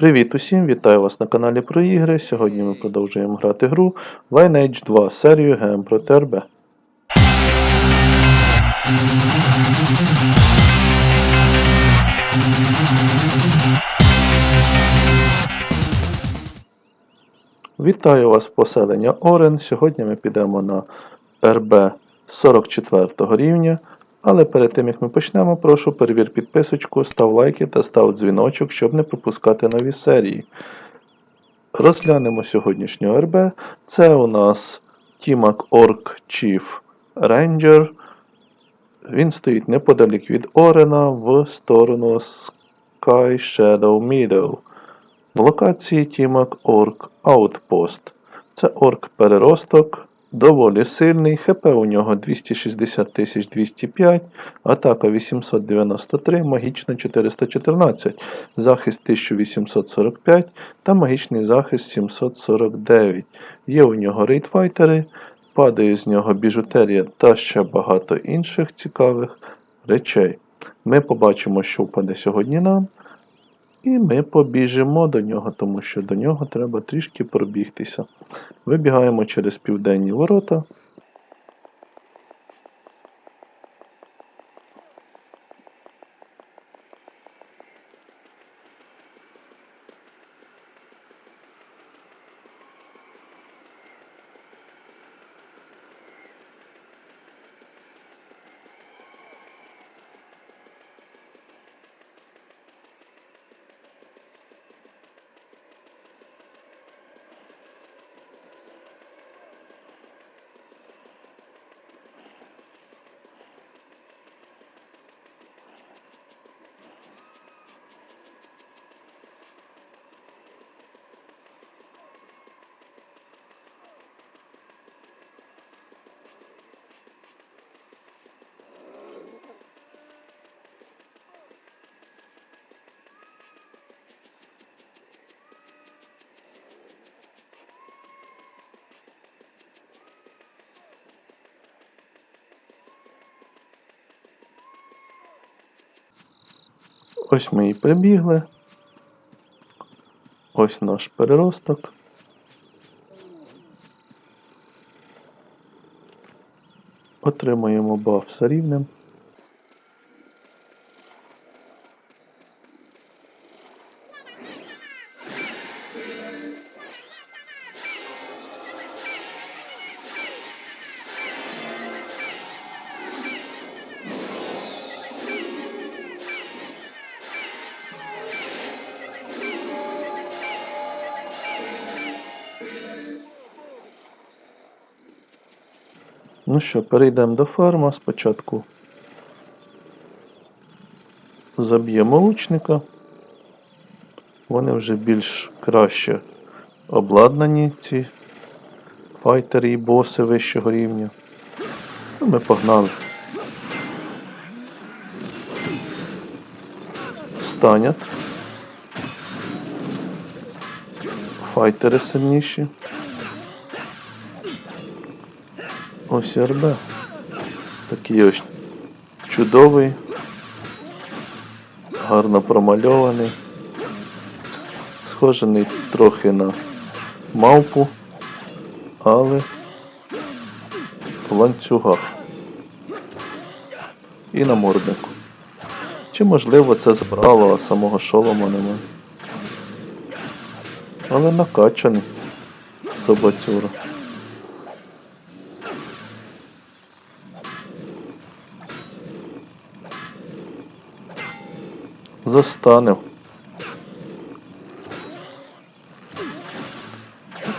Привіт усім! Вітаю вас на каналі про ігри. Сьогодні ми продовжуємо грати гру Lineage 2 серію ГМ проти РБ. Вітаю вас, поселення Орен. Сьогодні ми підемо на РБ 44 рівня. Але перед тим як ми почнемо, прошу перевір підписочку, став лайки та став дзвіночок, щоб не пропускати нові серії. Розглянемо сьогоднішнього РБ. Це у нас Тімак Орк Chief Ranger. Він стоїть неподалік від Орена в сторону Sky Shadow Meadow. В локації Тімак Орк Outpost. Це орк переросток, доволі сильний, ХП у нього 260 205, атака 893, магічна 414, захист 1845 та магічний захист 749. Є у нього рейдфайтери, падає з нього біжутерія та ще багато інших цікавих речей. Ми побачимо, що впаде сьогодні нам. І ми побіжимо до нього, тому що до нього треба трішки пробігтися. Вибігаємо через південні ворота. Ось ми і прибігли. Ось наш переросток. Отримуємо баф за рівнем. Ну що, перейдемо до фарма. Спочатку заб'ємо лучника. Вони вже більш краще обладнані, ці файтери і боси вищого рівня. Ну, ми погнали. Станять. Файтери сильніші. Ось РБ. Такий ось чудовий, гарно промальований, схожений трохи на мавпу, але в ланцюгах і на морднику. Чи можливо це збрало, а самого шолома немає. Але накачаний собацюра. застанив.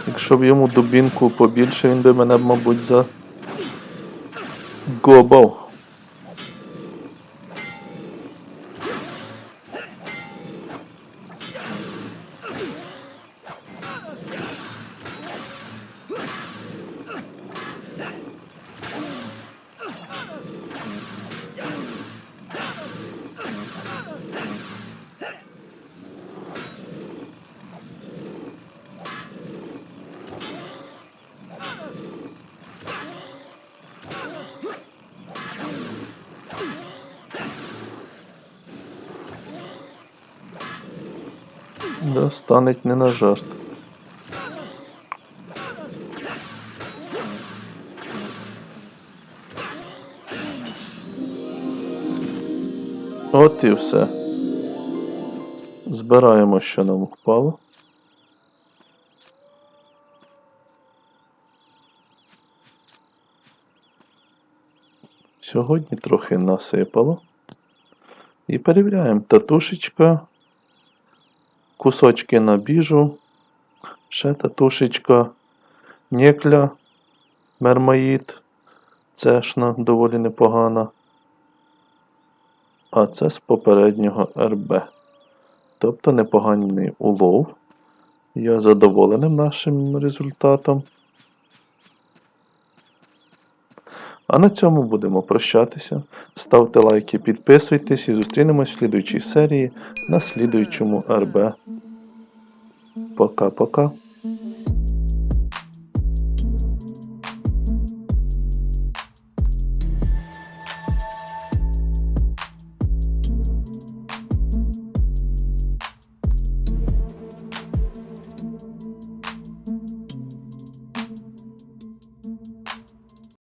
Якщо б йому дубінку побільше, він би мене, мабуть, за... Гобав. Yeah. Станеть не на жарт. От і все. Збираємо, що нам впало. Сьогодні трохи насипало. І перевіряємо татушечка, кусочки на біжу, ще татушечка, нікля, мермаїд, цешна доволі непогана. А це з попереднього РБ. Тобто непоганий улов. Я задоволений нашим результатом. А на цьому будемо прощатися. Ставте лайки, підписуйтесь і зустрінемось в слідуючій серії на слідуючому РБ. Пока-пока.